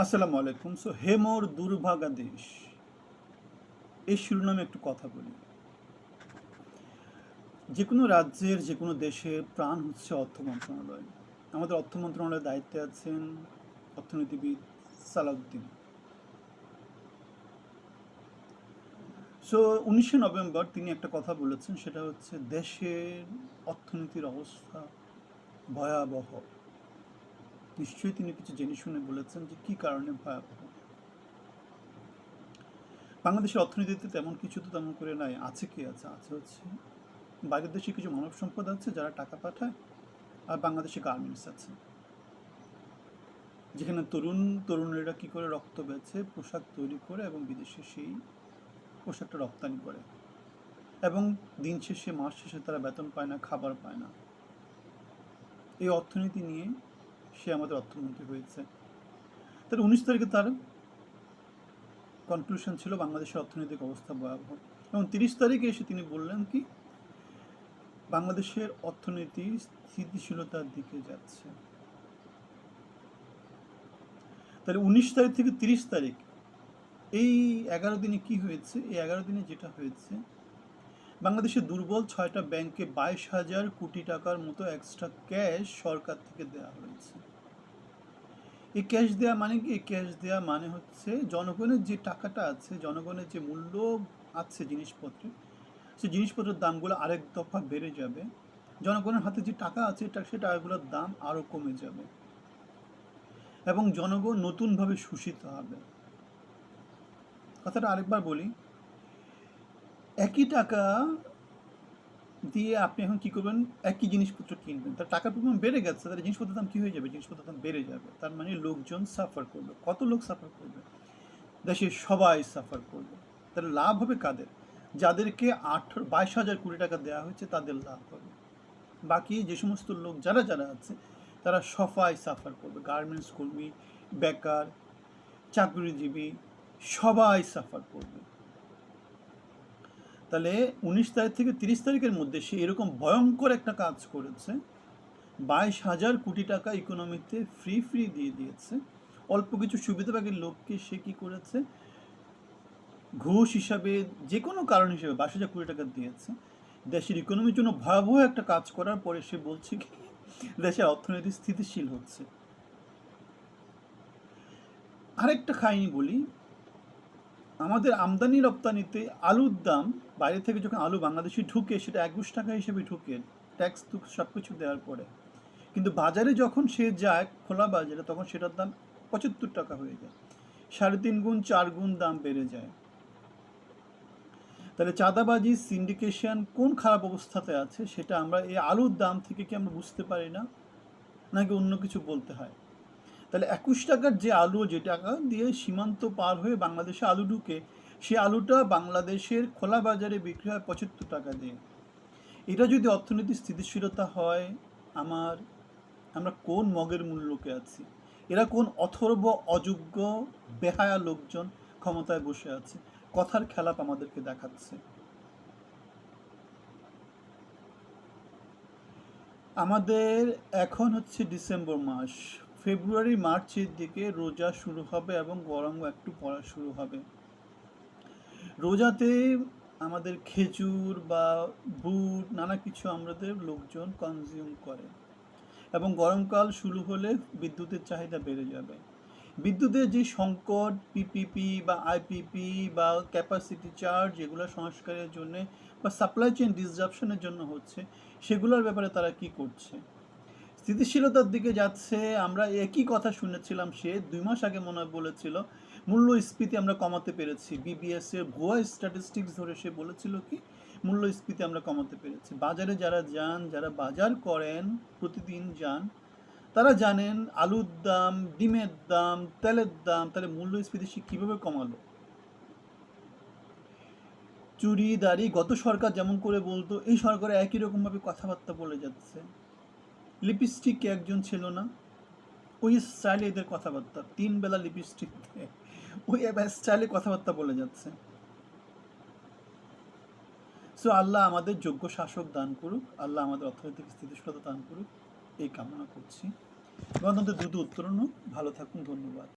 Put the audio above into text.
আসসালামু আলাইকুম। সো হেমর দুর্ভাগা দেশ। এই শিরোনামে একটু কথা বলি। যে কোনো রাজ্যের যে কোনো দেশের প্রাণ হচ্ছে অর্থ মন্ত্রণালয়। আমাদের অর্থ মন্ত্রণালয়ের দায়িত্বে আছেন অর্থনীতিবিদ সালাউদ্দিন। সো উনিশে নভেম্বর তিনি একটা কথা বলেছেন, সেটা হচ্ছে দেশের অর্থনীতির অবস্থা ভয়াবহ। নিশ্চয়ই তিনি কিছু জেনে শুনে বলেছেন যে কি কারণে ভয়াবহ। বাংলাদেশের অর্থনীতিতে তেমন কিছু তো তেমন করে নাই, আছে কি আছে? আছে হচ্ছে বাইরের দেশে কিছু মানব সম্পদ আছে যারা টাকা পাঠায়, আর বাংলাদেশে গার্মেন্টস আছে। যেখানে তরুণ তরুণীরা কি করে রক্ত বেছে, পোশাক তৈরি করে এবং বিদেশে সেই পোশাকটা রপ্তানি করে। এবং দিন শেষে, মাস শেষে তারা বেতন পায় না, খাবার পায় না। এই অর্থনীতি নিয়ে সে আমাদের অর্থমন্ত্রী হয়েছে। তার উনিশ তারিখে তার কনক্লুশন ছিল বাংলাদেশের অর্থনৈতিক অবস্থা ভয়াবহ। এবং তিরিশ তারিখে এসে তিনি বললেন কি, বাংলাদেশের অর্থনীতি স্থিতিশীলতার দিকে যাচ্ছে। তাহলে উনিশ তারিখ থেকে তিরিশ তারিখ, এই এগারো দিনে কি হয়েছে? এই এগারো দিনে যেটা হয়েছে, বাংলাদেশে দুর্বল ছয়টা ব্যাংকে বাইশ হাজার কোটি টাকার মতো এক্সট্রা ক্যাশ সরকার থেকে দেওয়া হয়েছে। এই ক্যাশ দেওয়া মানে কি? ক্যাশ দেওয়া মানে হচ্ছে জনগণের যে টাকাটা আছে, জনগণের যে মূল্য আছে জিনিসপত্রে সে জিনিসপত্রের দামগুলো আরেক দফা বেড়ে যাবে। জনগণের হাতে যে টাকা আছে সে টাকাগুলোর দাম আরও কমে যাবে। এবং জনগণ নতুনভাবে শোষিত হবে। কথাটা আরেকবার বলি। একই টাকা দিয়ে আপনি এখন কি করবেন? একই জিনিসপত্র কিনবেন। তার টাকার পরিমাণ বেড়ে গেছে, তাহলে জিনিসপত্রের দাম কি হয়ে যাবে? জিনিসপত্রের দাম বেড়ে যাবে। তার মানে লোকজন সাফার করবে। কত লোক সাফার করবে? দেশের সবাই সাফার করবে। তাহলে লাভ হবে কাদের? যাদেরকে আঠারো, বাইশ হাজার কোটি টাকা দেওয়া হয়েছে, তাদের লাভ হবে। বাকি যে সমস্ত লোক, যারা যারা আছে, তারা সবাই সাফার করবে। গার্মেন্টস কর্মী, বেকার, চাকরিজীবী, সবাই সাফার করবে। তাহলে উনিশ তারিখ থেকে তিরিশ তারিখের মধ্যে সে এরকম ভয়ঙ্কর একটা কাজ করেছে। বাইশ হাজার কোটি টাকা ইকোনমিতে ফ্রি ফ্রি দিয়ে দিয়েছে। অল্প কিছু সুবিধাভাগের লোককে সে কি করেছে? ঘুষ হিসাবে যে কোনো কারণ হিসেবে বাইশ হাজার কোটি টাকা দিয়েছে। দেশের ইকোনমির জন্য ভয়াবহ একটা কাজ করার পরে সে বলছে কি, দেশের অর্থনীতি স্থিতিশীল হচ্ছে। আরেকটা খাইনি বলি আমাদের আমদানি রপ্তানিতে আলুর দাম বাইরে থেকে যখন আলু বাংলাদেশে ঢুকে, সেটা একুশ টাকা হিসেবে ঢুকে ট্যাক্স সব কিছু দেওয়ার পরে। কিন্তু বাজারে যখন সে যায়, খোলা বাজারে, তখন সেটার দাম পঁচাত্তর টাকা হয়ে যায়। সাড়ে তিন গুণ, চার গুণ দাম বেড়ে যায়। তাহলে চাঁদাবাজি সিন্ডিকেশন কোন খারাপ অবস্থাতে আছে, সেটা আমরা এই আলুর দাম থেকে কি আমরা বুঝতে পারি না? নাকি অন্য কিছু বলতে হয়? তাহলে একুশ টাকার যে আলু, যে টাকা দিয়ে সীমান্ত পার হয়ে বাংলাদেশে আলু ঢুকে, সে আলুটা বাংলাদেশের খোলা বাজারে বিক্রি হয় পঁচাত্তর টাকা দিয়ে। এটা যদি অর্থনীতির স্থিতিশীলতা হয়, আমার, আমরা কোন মগের মূল্যকে আছি? এরা কোন অথর্ব, অযোগ্য, বেহায়া লোকজন ক্ষমতায় বসে আছে? কথার খেলাপ আমাদেরকে দেখাচ্ছে। আমাদের এখন হচ্ছে ডিসেম্বর মাস। ফেব্রুয়ারি মার্চের দিকে রোজা শুরু হবে এবং গরম একটু পড়া শুরু হবে। রোজাতে আমাদের খেজুর বা বুট, নানা কিছু আমাদের লোকজন কনজিউম করে এবং গরমকাল শুরু হলে বিদ্যুতের চাহিদা বেড়ে যাবে। বিদ্যুতের যে সংকট পিপিপি বা আইপিপি বা ক্যাপাসিটি চার্জ এগুলো সংস্কারের জন্য বা সাপ্লাই চেইন ডিসরাপশনের জন্য হচ্ছে, সেগুলোর ব্যাপারে তারা কি করছে? স্থিতিশীলতার দিকে যাচ্ছে, আমরা একই কথা শুনেছিলাম সে দুই মাস আগে মনে বলেছিল, মূল্যস্ফীতি আমরা কমাতে পেরেছি। বিবিএস এর ভুয়া স্ট্যাটিস্টিক্স ধরে সে বলেছিল কি, মূল্যস্ফীতি আমরা কমাতে পেরেছি। বাজারে যারা যান, যারা বাজার করেন, প্রতিদিন যান, তারা জানেন আলুর দাম, ডিমের দাম, তেলের দাম, তাহলে মূল্যস্ফীতি সে কীভাবে কমালো? চুরি, দাড়ি, গত সরকার যেমন করে বলতো, এই সরকার একই রকমভাবে কথাবার্তা বলে যাচ্ছে। লিপস্টিক একজন ছিল না। ওই স্টাইলে এদের কথাবার্তা, তিন বেলা লিপস্টিক দিয়ে, ওই স্টাইলে কথাবার্তা বলে যাচ্ছে। সো আল্লাহ আমাদের যোগ্য শাসক দান করুক, আল্লাহ আমাদের অর্থনৈতিক স্থিতিশীলতা দান করুক, এই কামনা করছি। এবং দ্রুত উত্তরণ হোক। ভালো থাকুন, ধন্যবাদ।